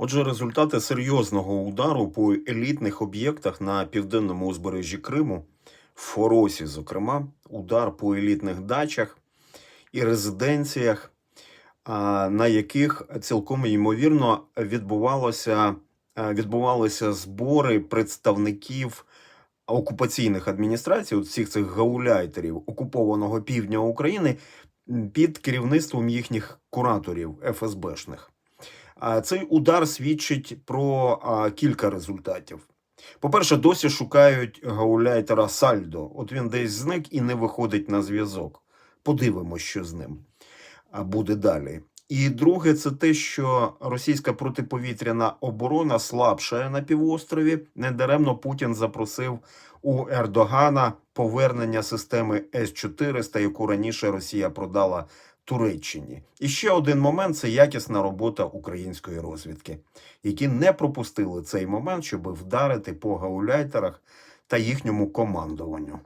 Отже, результати серйозного удару по елітних об'єктах на південному узбережжі Криму, в Форосі, зокрема, удар по елітних дачах і резиденціях, на яких цілком ймовірно відбувалося, відбувалися збори представників окупаційних адміністрацій, от всіх цих гауляйтерів окупованого півдня України під керівництвом їхніх кураторів ФСБшних. Цей удар свідчить про кілька результатів. По-перше, досі шукають гауляйтера Сальдо. От він десь зник і не виходить на зв'язок. Подивимось, що з ним буде далі. І друге, це те, що російська протиповітряна оборона слабшає на півострові. Недаремно Путін запросив у Ердогана повернення системи С-400, яку раніше Росія продала Туреччині. І ще один момент це якісна робота української розвідки, які не пропустили цей момент, щоб вдарити по гауляйтерах та їхньому командуванню.